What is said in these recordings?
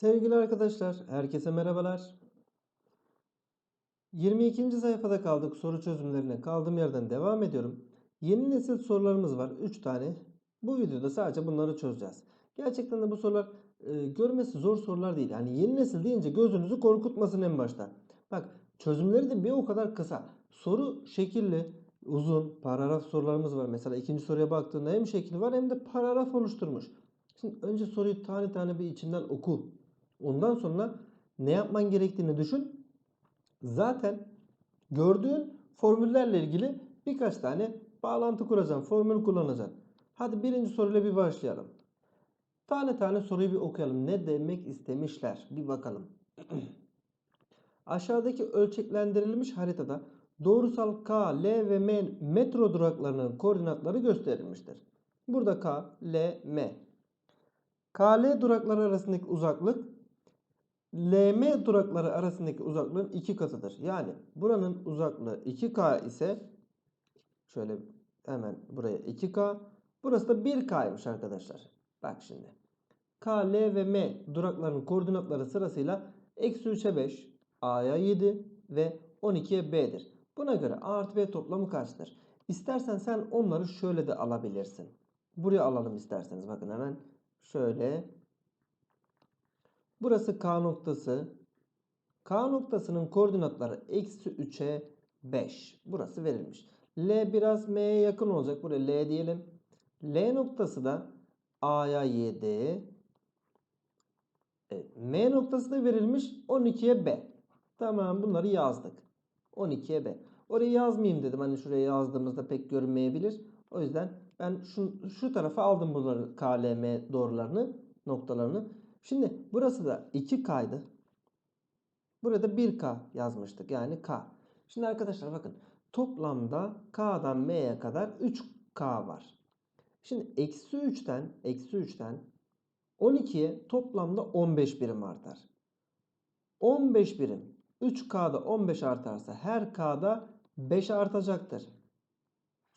Sevgili arkadaşlar, herkese merhabalar. 22. sayfada kaldık soru çözümlerine. Kaldığım yerden devam ediyorum. Yeni nesil sorularımız var. 3 tane. Bu videoda sadece bunları çözeceğiz. Gerçekten de bu sorular e, görmesi zor sorular değil. Yani yeni nesil deyince gözünüzü korkutmasın en başta. Bak çözümleri de bir o kadar kısa. Soru şekilli, uzun, paragraf sorularımız var. Mesela ikinci soruya baktığında hem şekli var hem de paragraf oluşturmuş. Şimdi önce soruyu tane tane bir içinden oku. Ondan sonra ne yapman gerektiğini düşün. Zaten gördüğün formüllerle ilgili birkaç tane bağlantı kuracaksın. Formül kullanacaksın. Hadi birinci soruyla bir başlayalım. Tane tane soruyu bir okuyalım. Ne demek istemişler? Bir bakalım. Aşağıdaki ölçeklendirilmiş haritada doğrusal K, L ve M metro duraklarının koordinatları gösterilmiştir. Burada K, L, M. KL durakları arasındaki uzaklık LM durakları arasındaki uzaklığın iki katıdır. Yani buranın uzaklığı 2K ise şöyle hemen buraya 2K. Burası da 1K'ymış arkadaşlar. Bak şimdi. K, L ve M duraklarının koordinatları sırasıyla eksi 3'e 5, A'ya 7 ve 12'ye B'dir. Buna göre A artı B toplamı kaçtır? İstersen sen onları şöyle de alabilirsin. Buraya alalım isterseniz. Bakın hemen şöyle Burası K noktası. K noktasının koordinatları eksi 3'e 5. Burası verilmiş. L biraz M'ye yakın olacak. Buraya L diyelim. L noktası da A'ya 7. Evet, M noktası da verilmiş 12'ye B. Tamam bunları yazdık. 12'ye B. Orayı yazmayayım dedim. Hani şuraya yazdığımızda pek görünmeyebilir. O yüzden ben şu, şu tarafa aldım bunları KLM doğrularını, noktalarını. Şimdi burası da 2K'ydı. Burada 1K yazmıştık. Yani K. Şimdi arkadaşlar bakın. Toplamda K'dan M'ye kadar 3K var. Şimdi eksi 3'ten eksi 3'ten 12'ye toplamda 15 birim artar. 15 birim 3K'da 15 artarsa her K'da 5 artacaktır.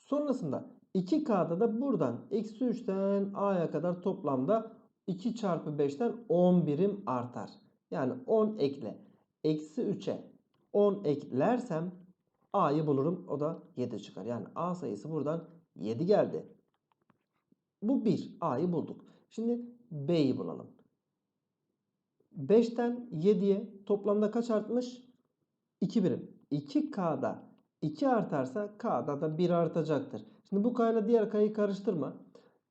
Sonrasında 2K'da da buradan eksi 3'ten A'ya kadar toplamda 2 çarpı 5'ten 10 birim artar. Yani 10 ekle. Eksi 3'e 10 eklersem A'yı bulurum. O da 7 çıkar. Yani A sayısı buradan 7 geldi. Bu 1. A'yı bulduk. Şimdi B'yi bulalım. 5'ten 7'ye toplamda kaç artmış? 2 birim. 2K'da 2 artarsa K'da da 1 artacaktır. Şimdi bu K ile diğer K'yı karıştırma.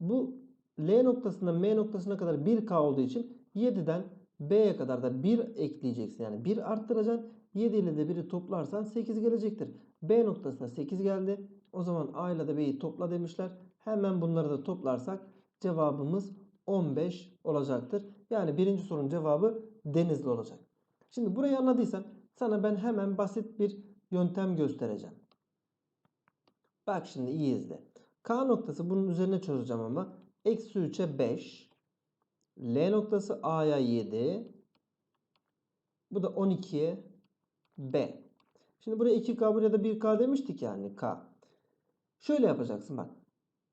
Bu L noktasından M noktasına kadar 1K olduğu için 7'den B'ye kadar da 1 ekleyeceksin. Yani 1 arttıracaksın. 7 ile de 1'i toplarsan 8 gelecektir. B noktasına 8 geldi. O zaman A ile de B'yi topla demişler. Hemen bunları da toplarsak cevabımız 15 olacaktır. Yani birinci sorunun cevabı Denizli olacak. Şimdi burayı anladıysan sana ben hemen basit bir yöntem göstereceğim. Bak şimdi iyi izle. K noktası bunun üzerine çözeceğim ama. Eksi 3'e 5. L noktası A'ya 7. Bu da 12'ye B. Şimdi buraya 2K buraya da 1K demiştik yani K. Şöyle yapacaksın bak.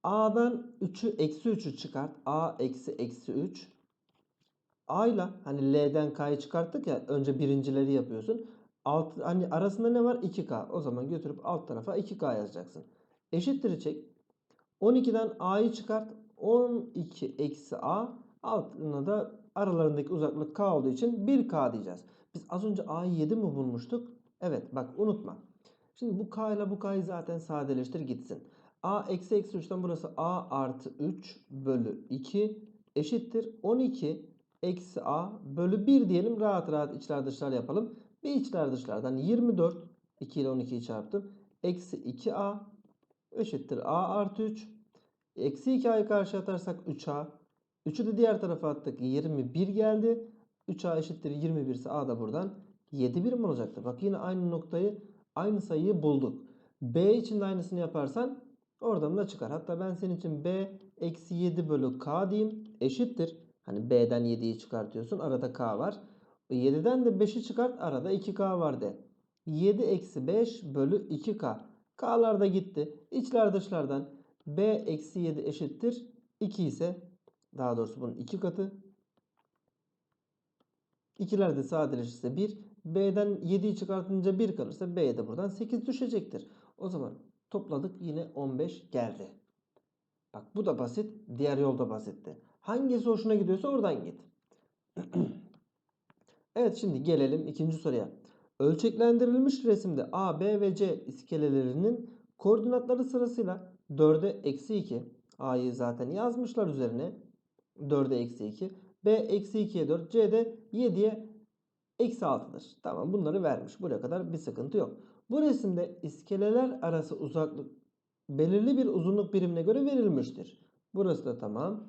A'dan 3'ü eksi 3'ü çıkart. A eksi eksi 3. A ile hani L'den K'yı çıkarttık ya önce birincileri yapıyorsun. Alt, hani arasında ne var? 2K. O zaman götürüp alt tarafa 2K yazacaksın. Eşittir çek. 12'den A'yı çıkart. 12 eksi A altına da aralarındaki uzaklık K olduğu için 1K diyeceğiz. Biz az önce A'yı 7 mi bulmuştuk? Evet bak unutma. Şimdi bu K ile bu K'yı zaten sadeleştir gitsin. A eksi eksi 3'ten burası A artı 3 bölü 2 eşittir 12 eksi A bölü 1 diyelim. Rahat rahat içler dışlar yapalım. Bir içler dışlardan 24 2 ile 12'yi çarptım. Eksi 2A eşittir A artı 3 Eksi 2a'yı karşı atarsak 3a. 3'ü de diğer tarafa attık. 21 geldi. 3a eşittir 21 ise a da buradan 7 birim olacaktır. Bak yine aynı noktayı aynı sayıyı bulduk. B için de aynısını yaparsan oradan da çıkar. Hatta ben senin için B eksi 7 bölü K diyeyim. Eşittir. Hani B'den 7'yi çıkartıyorsun. Arada K var. 7'den de 5'i çıkart. Arada 2K var de. 7 eksi 5 bölü 2K. K'lar da gitti. İçler dışlardan b eksi 7 eşittir 2 ise daha doğrusu bunun 2 katı İkiler de sadeleşirse 1. B'den 7'yi çıkartınca 1 kalırsa B'ye de buradan 8 düşecektir. O zaman topladık yine 15 geldi. Bak bu da basit. Diğer yolda basitti. Hangisi hoşuna gidiyorsa oradan git. evet şimdi gelelim ikinci soruya. Ölçeklendirilmiş resimde A, B ve C iskelelerinin koordinatları sırasıyla 4'e eksi 2. A'yı zaten yazmışlar üzerine. 4'e eksi 2. B eksi 2'ye 4. C de 7'ye eksi 6'dır. Tamam bunları vermiş. Buraya kadar bir sıkıntı yok. Bu resimde iskeleler arası uzaklık belirli bir uzunluk birimine göre verilmiştir. Burası da tamam.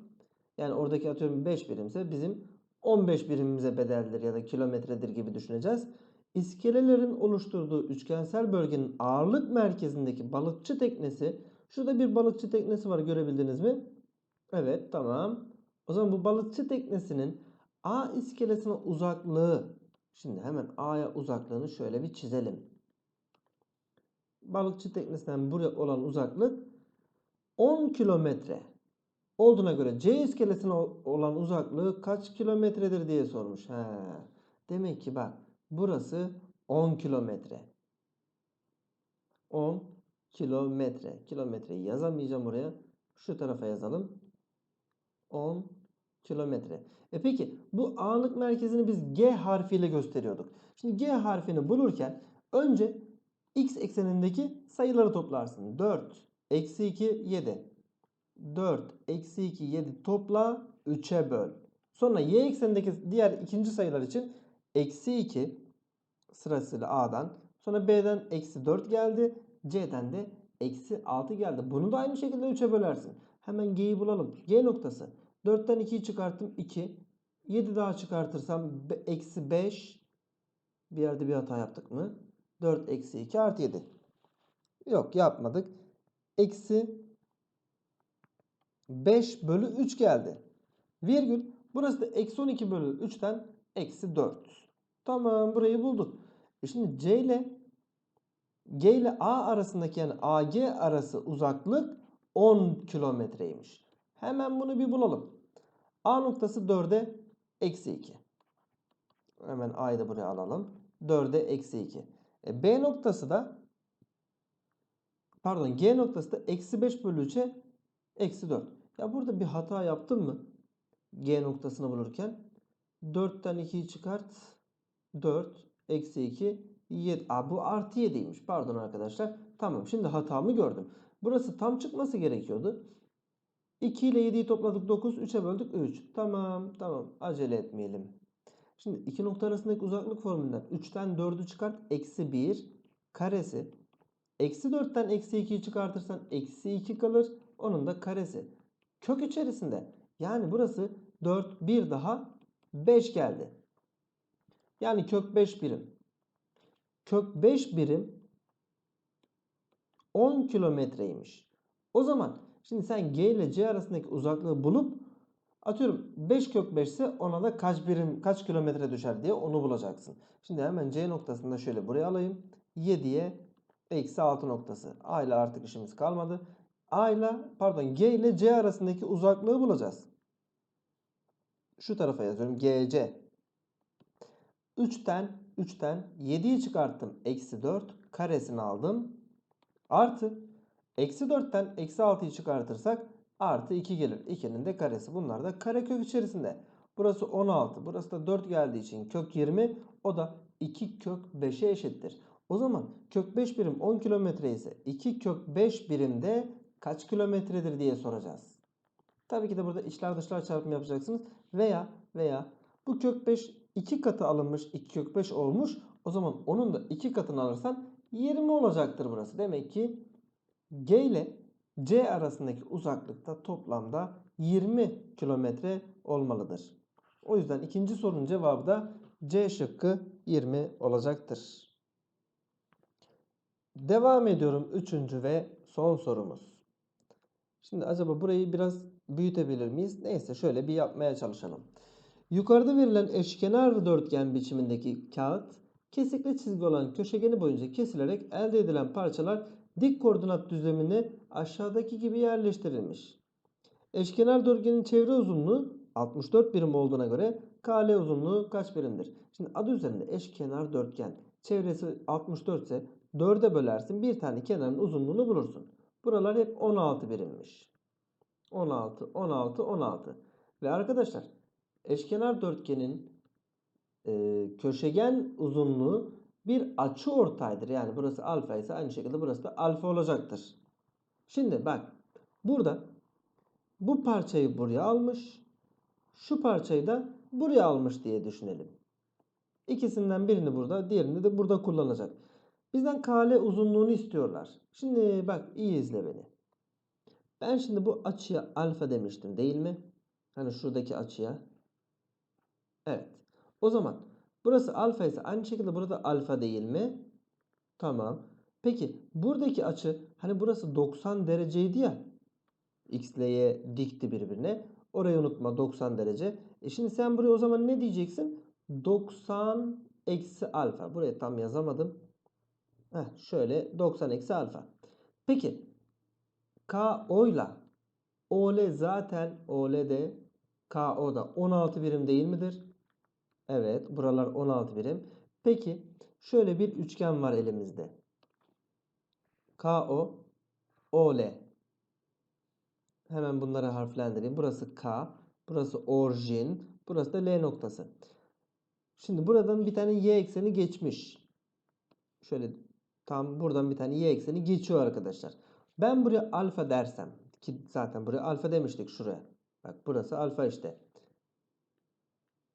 Yani oradaki atıyorum 5 birimse bizim 15 birimimize bedeldir ya da kilometredir gibi düşüneceğiz. İskelelerin oluşturduğu üçgensel bölgenin ağırlık merkezindeki balıkçı teknesi şurada bir balıkçı teknesi var görebildiniz mi? Evet tamam. O zaman bu balıkçı teknesinin A iskelesine uzaklığı şimdi hemen A'ya uzaklığını şöyle bir çizelim. Balıkçı teknesinden buraya olan uzaklık 10 kilometre olduğuna göre C iskelesine olan uzaklığı kaç kilometredir diye sormuş. He. Demek ki bak burası 10 kilometre. 10 kilometre. Kilometreyi yazamayacağım buraya. Şu tarafa yazalım. 10 kilometre. E peki bu ağırlık merkezini biz G harfiyle gösteriyorduk. Şimdi G harfini bulurken önce x eksenindeki sayıları toplarsın. 4, eksi 2, 7. 4, eksi 2, 7 topla 3'e böl. Sonra y eksenindeki diğer ikinci sayılar için eksi 2 sırasıyla a'dan. Sonra b'den eksi 4 geldi. C'den de eksi 6 geldi. Bunu da aynı şekilde 3'e bölersin. Hemen g'yi bulalım. g noktası. 4'ten 2'yi çıkarttım 2. 7 daha çıkartırsam eksi 5. Bir yerde bir hata yaptık mı? 4 eksi 2 artı 7. Yok yapmadık. Eksi 5 bölü 3 geldi. Virgül. Burası da eksi 12 bölü 3'ten eksi 4. Tamam burayı bulduk. E şimdi C ile G ile A arasındaki yani AG arası uzaklık 10 kilometreymiş. Hemen bunu bir bulalım. A noktası 4'e eksi 2. Hemen A'yı da buraya alalım. 4'e eksi 2. E, B noktası da pardon G noktası da eksi 5 bölü 3'e eksi 4. Ya burada bir hata yaptım mı? G noktasını bulurken 4'ten 2'yi çıkart. 4 eksi 2 7. Aa, bu artı 7'ymiş. Pardon arkadaşlar. Tamam şimdi hatamı gördüm. Burası tam çıkması gerekiyordu. 2 ile 7'yi topladık 9. 3'e böldük 3. Tamam tamam acele etmeyelim. Şimdi iki nokta arasındaki uzaklık formülünden 3'ten 4'ü çıkart. Eksi 1 karesi. Eksi 4'ten eksi 2'yi çıkartırsan eksi 2 kalır. Onun da karesi. Kök içerisinde. Yani burası 4 bir daha 5 geldi. Yani kök 5 birim. Kök 5 birim 10 kilometreymiş. O zaman şimdi sen G ile C arasındaki uzaklığı bulup atıyorum 5 kök 5 ise ona da kaç birim kaç kilometre düşer diye onu bulacaksın. Şimdi hemen C noktasında şöyle buraya alayım. 7'ye eksi 6 noktası. A ile artık işimiz kalmadı. A ile pardon G ile C arasındaki uzaklığı bulacağız. Şu tarafa yazıyorum. GC. 3'ten 3'ten 7'yi çıkarttım. Eksi 4 karesini aldım. Artı eksi 4'ten eksi 6'yı çıkartırsak artı 2 gelir. 2'nin de karesi. Bunlar da karekök içerisinde. Burası 16. Burası da 4 geldiği için kök 20. O da 2 kök 5'e eşittir. O zaman kök 5 birim 10 kilometre ise 2 kök 5 birimde kaç kilometredir diye soracağız. Tabii ki de burada içler dışlar çarpımı yapacaksınız. Veya veya bu kök 5 2 katı alınmış 2 kök 5 olmuş. O zaman onun da 2 katını alırsan 20 olacaktır burası. Demek ki G ile C arasındaki uzaklıkta toplamda 20 kilometre olmalıdır. O yüzden ikinci sorunun cevabı da C şıkkı 20 olacaktır. Devam ediyorum. Üçüncü ve son sorumuz. Şimdi acaba burayı biraz büyütebilir miyiz? Neyse şöyle bir yapmaya çalışalım. Yukarıda verilen eşkenar dörtgen biçimindeki kağıt kesikli çizgi olan köşegeni boyunca kesilerek elde edilen parçalar dik koordinat düzlemine aşağıdaki gibi yerleştirilmiş. Eşkenar dörtgenin çevre uzunluğu 64 birim olduğuna göre KL uzunluğu kaç birimdir? Şimdi adı üzerinde eşkenar dörtgen. Çevresi 64 ise 4'e bölersin. Bir tane kenarın uzunluğunu bulursun. Buralar hep 16 birimmiş. 16, 16, 16. Ve arkadaşlar eşkenar dörtgenin e, köşegen uzunluğu bir açı ortaydır. Yani burası alfa ise aynı şekilde burası da alfa olacaktır. Şimdi bak burada bu parçayı buraya almış. Şu parçayı da buraya almış diye düşünelim. İkisinden birini burada, diğerini de burada kullanacak. Bizden KL uzunluğunu istiyorlar. Şimdi bak iyi izle beni. Ben şimdi bu açıya alfa demiştim değil mi? Hani şuradaki açıya. Evet. O zaman burası alfa ise aynı şekilde burada alfa değil mi? Tamam. Peki buradaki açı hani burası 90 dereceydi ya. X ile Y dikti birbirine. Orayı unutma 90 derece. E şimdi sen buraya o zaman ne diyeceksin? 90 eksi alfa. Buraya tam yazamadım. Heh, şöyle 90 eksi alfa. Peki KO ile OL zaten OL'de KO'da 16 birim değil midir? Evet buralar 16 birim. Peki şöyle bir üçgen var elimizde. KO OL. Hemen bunları harflendireyim. Burası K, burası orijin, burası da L noktası. Şimdi buradan bir tane y ekseni geçmiş. Şöyle tam buradan bir tane y ekseni geçiyor arkadaşlar. Ben buraya alfa dersem ki zaten buraya alfa demiştik şuraya. Bak burası alfa işte.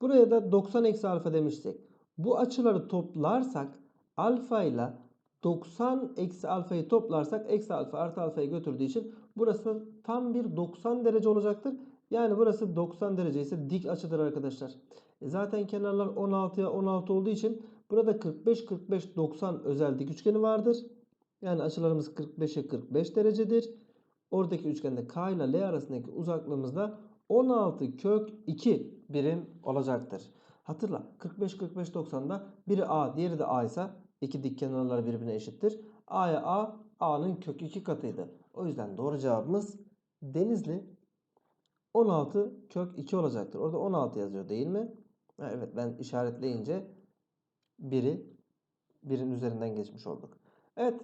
Buraya da 90 eksi alfa demiştik. Bu açıları toplarsak alfa ile 90 eksi alfayı toplarsak eksi alfa artı alfayı götürdüğü için burası tam bir 90 derece olacaktır. Yani burası 90 derece ise dik açıdır arkadaşlar. E zaten kenarlar 16'ya 16 olduğu için burada 45 45 90 özel dik üçgeni vardır. Yani açılarımız 45'e 45 derecedir. Oradaki üçgende K ile L arasındaki uzaklığımız da 16 kök 2 birim olacaktır. Hatırla 45 45 90'da biri A diğeri de A ise iki dik kenarlar birbirine eşittir. A'ya A A'nın kök 2 katıydı. O yüzden doğru cevabımız Denizli 16 kök 2 olacaktır. Orada 16 yazıyor değil mi? Evet ben işaretleyince biri birin üzerinden geçmiş olduk. Evet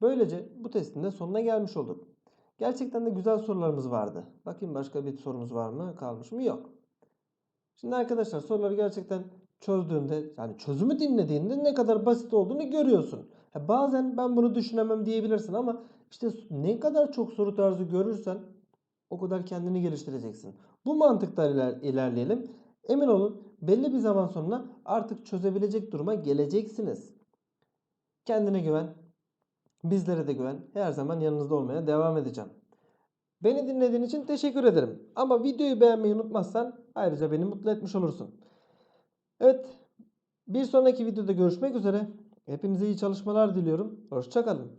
böylece bu testin de sonuna gelmiş olduk. Gerçekten de güzel sorularımız vardı. Bakayım başka bir sorumuz var mı kalmış mı? Yok. Şimdi arkadaşlar soruları gerçekten çözdüğünde yani çözümü dinlediğinde ne kadar basit olduğunu görüyorsun. Ha, bazen ben bunu düşünemem diyebilirsin ama işte ne kadar çok soru tarzı görürsen o kadar kendini geliştireceksin. Bu mantıkla iler- ilerleyelim. Emin olun belli bir zaman sonra artık çözebilecek duruma geleceksiniz. Kendine güven. Bizlere de güven. Her zaman yanınızda olmaya devam edeceğim. Beni dinlediğin için teşekkür ederim. Ama videoyu beğenmeyi unutmazsan ayrıca beni mutlu etmiş olursun. Evet. Bir sonraki videoda görüşmek üzere. Hepinize iyi çalışmalar diliyorum. Hoşçakalın.